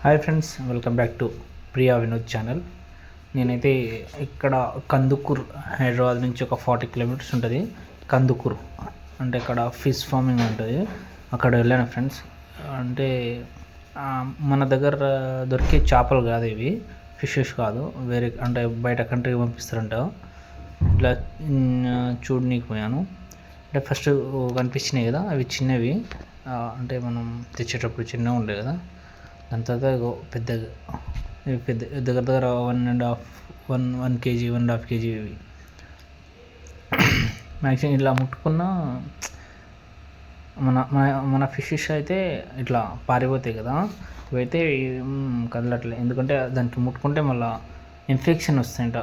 Hi friends welcome back to Priya Vinod channel నేనైతే ఇక్కడ కందుకూర్ హైదరాబాద్ నుంచి ఒక ఫార్టీ కిలోమీటర్స్ ఉంటుంది. కందుకూర్ అంటే ఇక్కడ ఫిష్ ఫార్మింగ్ ఉంటుంది. అక్కడ వెళ్ళాను ఫ్రెండ్స్ అంటే మన దగ్గర దొరికే చేపలు కాదు ఇవి. ఫిషెస్ కాదు. వేరే అంటే బయట కంట్రీకి పంపిస్తారంట. ఇట్లా చూడనీకి పోయాను. అంటే ఫస్ట్ కనిపించినాయి కదా అవి చిన్నవి. అంటే మనం తెచ్చేటప్పుడు చిన్నవి ఉండేవి కదా. దాని తర్వాత ఇగో పెద్దగా పెద్ద దగ్గర దగ్గర one and half one one KG one and half KG ఇవి. మ్యాక్సిమం ఇట్లా ముట్టుకున్న మన మన మన ఫిషెస్ అయితే ఇట్లా పారిపోతాయి కదా. ఇవైతే కదలట్లేదు కదలట్లే. ఎందుకంటే దానికి ముట్టుకుంటే మళ్ళీ ఇన్ఫెక్షన్ వస్తాయంట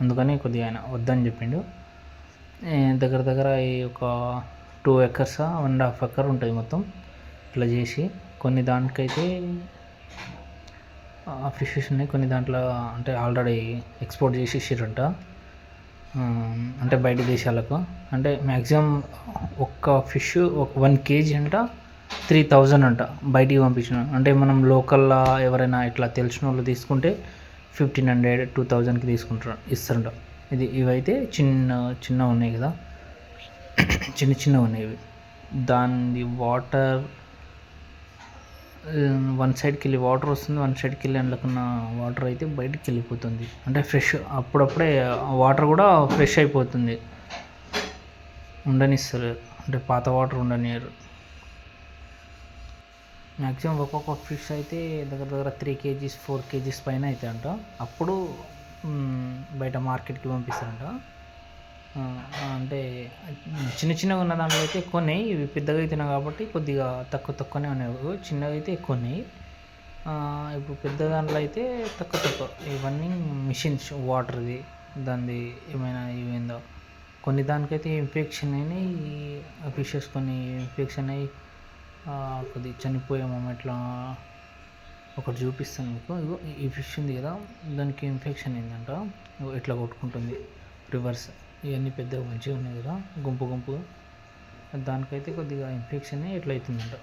అందుకని కొద్దిగా ఆయన వద్దని చెప్పిండు. దగ్గర దగ్గర ఈ ఒక two acres one and half acre ఉంటుంది మొత్తం. ఇట్లా చేసి కొన్ని దానికైతే ఫిషెస్ ఉన్నాయి కొన్ని దాంట్లో అంటే ఆల్రెడీ ఎక్స్పోర్ట్ చేసేసారంట అంటే బయట దేశాలకు. అంటే మ్యాక్సిమం ఒక్క ఫిష్ ఒక వన్ కేజీ అంట త్రీ థౌజండ్ అంట బయటికి పంపించిన. అంటే మనం లోకల్లో ఎవరైనా ఇట్లా తెలిసిన వాళ్ళు తీసుకుంటే ఫిఫ్టీన్ హండ్రెడ్ టూ థౌజండ్కి తీసుకుంటారు ఇస్తారంట. ఇది ఇవైతే చిన్న చిన్న ఉన్నాయి కదా. చిన్న చిన్నవి ఉన్నాయి ఇవి. దాని వాటర్ వన్ సైడ్కి వెళ్ళి వాటర్ వస్తుంది వన్ సైడ్కి వెళ్ళి అందులోకున్న వాటర్ అయితే బయటికి వెళ్ళిపోతుంది. అంటే ఫ్రెష్ అప్పుడప్పుడే వాటర్ కూడా ఫ్రెష్ అయిపోతుంది. ఉండనిస్తారు అంటే పాత వాటర్ ఉండనియరు. మ్యాక్సిమం ఒక్కొక్క ఫిష్ అయితే దగ్గర దగ్గర త్రీ కేజీస్ ఫోర్ కేజీస్ పైన అయితే అంట అప్పుడు బయట మార్కెట్కి పంపిస్తారంట. అంటే చిన్న చిన్నగా ఉన్న దాంట్లో అయితే ఎక్కువ ఉన్నాయి. ఇవి పెద్దగా అవుతున్నాయి కాబట్టి కొద్దిగా తక్కువ తక్కువనే ఉన్నాయి. చిన్నగా అయితే ఎక్కువ ఉన్నాయి. ఇప్పుడు పెద్ద దాంట్లో అయితే తక్కువ తక్కువ. ఇవన్నీ మిషన్స్ వాటర్ది దానిది ఏమైనా ఏమైందో కొన్ని దానికైతే ఇన్ఫెక్షన్ అయినాయి. ఫిషెస్ కొన్ని ఇన్ఫెక్షన్ అయ్యి కొద్ది కొద్దిగా చనిపోయే మూమెంట్లో ఒకటి చూపిస్తాను మీకు. ఇగో ఈ- ఫిష్ ఉంది కదా దానికి ఇన్ఫెక్షన్ అయిందంట. ఇట్లా కొట్టుకుంటుంది? రివర్స్. ఇవన్నీ పెద్దగా మంచిగా ఉన్నాయి కదా గుంపు గుంపుగా దానికైతే కొద్దిగా ఇన్ఫెక్షన్ ఇట్లా అవుతుందంట